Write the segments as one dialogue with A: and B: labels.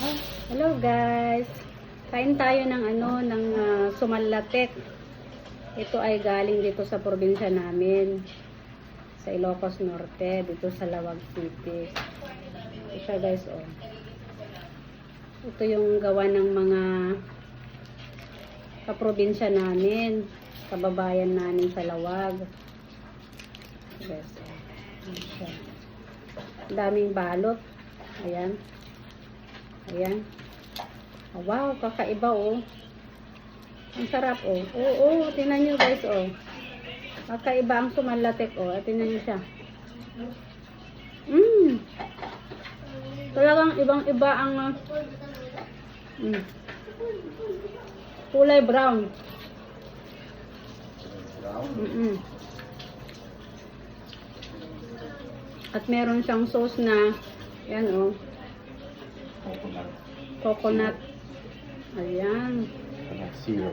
A: Hello guys. Kain tayo ng ano ng uh, sumalatek. Ito ay galing dito sa probinsya namin. Sa Ilocos Norte, dito sa Lawag City. Ito guys oh. Ito yung gawa ng mga kaprobinsya namin, kababayan namin sa Lawag. Guys, oh. Daming balot. Ayan. Ayan. Oh, wow, kakaiba oh. Ang sarap oh. Oo, oh, tingnan nyo guys oh. Kakaiba ang sumalatek oh. At tingnan nyo siya. Mmm. Talagang ibang iba ang uh, mm. kulay brown. Mm-mm. At meron siyang sauce na yan oh coconut. Ayan.
B: Zero.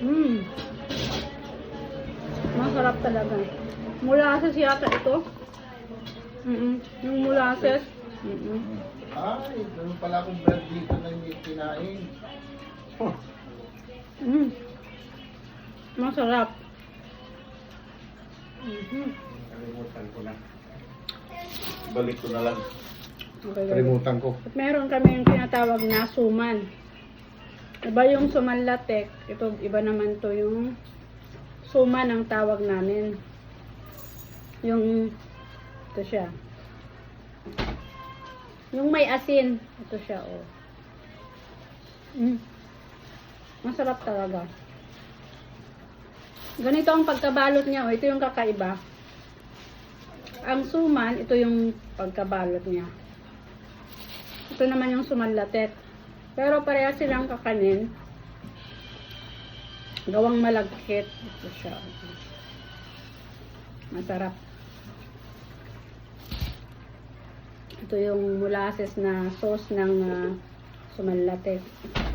A: Mmm. Masarap talaga. Molasses yata ito. Mm -mm. Yung molasses. Mm -mm.
B: Ay, ganun pala akong bread dito na hindi kinain. Oh,
A: Mm. Masarap. Mhm.
B: Kalimutan ko na. Balik ko na lang. Kalimutan ko.
A: At meron kami yung tinatawag na suman. Iba yung suman latek. Ito, iba naman to yung suman ang tawag namin. Yung, ito siya. Yung may asin. Ito siya, oh. Mm. Masarap talaga. Ganito ang pagkabalot niya, oh. Ito yung kakaiba. Ang suman, ito yung pagkabalot niya. Ito naman yung sumanlatek. Pero pareha silang kakanin. Gawang malagkit. Ito siya. Masarap. Ito yung molasses na sauce ng uh, sumanlatek.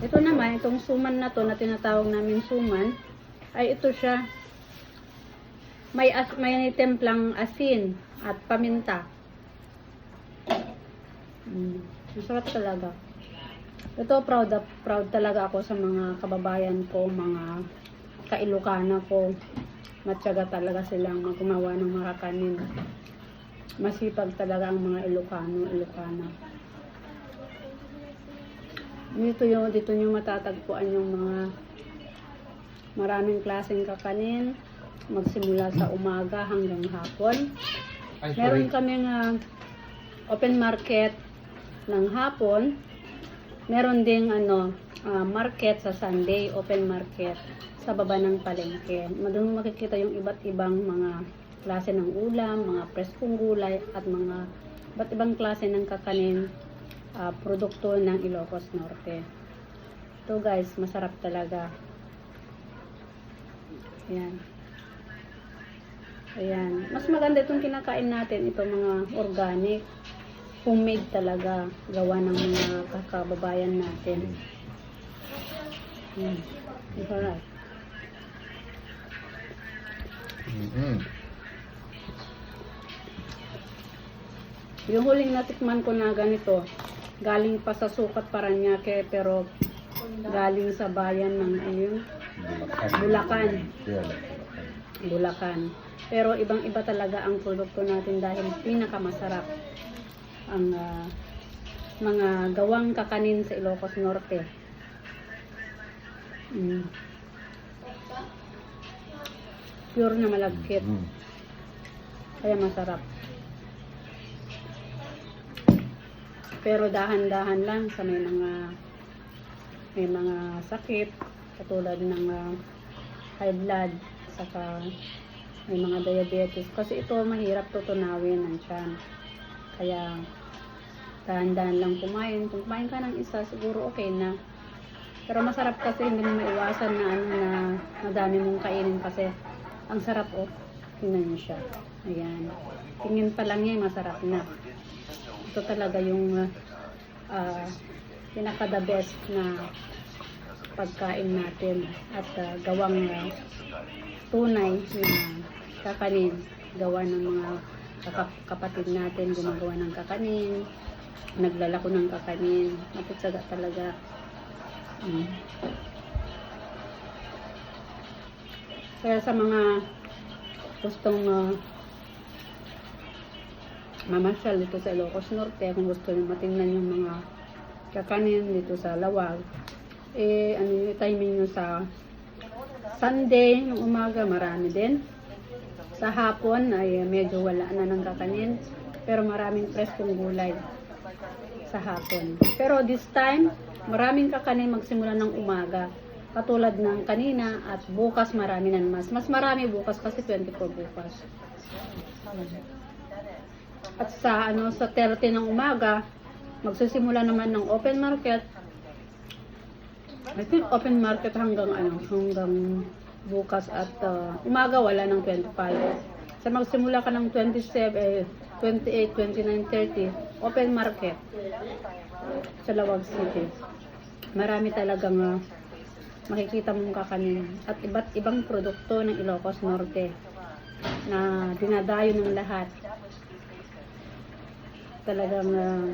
A: Ito naman, itong suman na to na tinatawag namin suman, ay ito siya. May, as, may templang asin at paminta. Mm. Masarap talaga. Ito, proud, proud talaga ako sa mga kababayan ko, mga kailokana ko. Matyaga talaga silang gumawa ng mga kanin. Masipag talaga ang mga Ilocano, Ilocana. Dito yung, dito nyo matatagpuan yung mga maraming klaseng kakanin. Magsimula sa umaga hanggang hapon. Meron kaming ah, open market ng hapon. Meron ding ano, ah, market sa Sunday, open market sa baba ng palengke. Doon makikita yung iba't ibang mga klase ng ulam, mga preskong gulay at mga iba't ibang klase ng kakanin ah, produkto ng Ilocos Norte. Ito guys, masarap talaga. Ayan. Ayan. Mas maganda itong kinakain natin, itong mga organic. Homemade talaga. Gawa ng mga kakababayan natin. Ayan. Masarap.
B: Mm-mm.
A: Yung huling natikman ko na ganito, galing pa sa Sukat Paranaque, pero galing sa bayan ng ayun, Bulacan. Bulacan. Pero ibang-iba talaga ang produkto natin dahil pinakamasarap ang ah, mga gawang kakanin sa Ilocos Norte. Mm. Pure na malagkit.
B: Mm.
A: Kaya masarap. Pero dahan-dahan lang sa may mga may mga sakit katulad ng ah, high blood saka may mga diabetes kasi ito mahirap tutunawin ang tiyan. Kaya dahan-dahan lang kumain. Kung kumain ka ng isa siguro okay na. Pero masarap kasi hindi mo maiwasan na ano na madami mong kainin kasi ang sarap oh. Tingnan niyo siya. Ayan. Tingin pa lang niya masarap na. Ito talaga yung uh, pinaka the best na pagkain natin at ah, gawang ah, tunay na kakanin gawa ng mga kaka- kapatid natin gumagawa ng kakanin naglalako ng kakanin. Matutsaga talaga. Mm. Kaya sa mga gustong uh, mamasyal dito sa Ilocos Norte, kung gusto nyo matingnan yung mga kakanin dito sa Lawag, eh, ano yung timing nyo sa Sunday, ng umaga, marami din. Sa hapon, ay medyo wala na ng kakanin, pero maraming preskong gulay sa hapon. Pero this time, maraming kakanin magsimula ng umaga. Katulad ng kanina at bukas marami na mas. Mas marami bukas kasi 24 bukas. At sa ano sa 30 ng umaga, magsisimula naman ng open market. I think open market hanggang ano, hanggang bukas at uh, umaga wala ng 25. Sa magsimula ka ng 27, eh, 28, 29, 30, open market sa Lawag City. Marami talagang uh, makikita mong kakanin at iba't ibang produkto ng Ilocos Norte na dinadayo ng lahat. Talagang uh,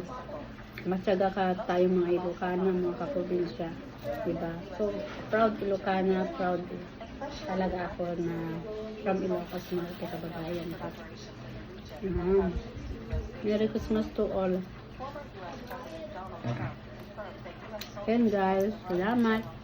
A: matyaga ka tayo mga Ilocana, mga kaprobinsya. Diba? So, proud Ilocana, proud talaga ako na from Ilocos Norte, kababayan. Ayan. Merry Christmas to all. And guys, salamat.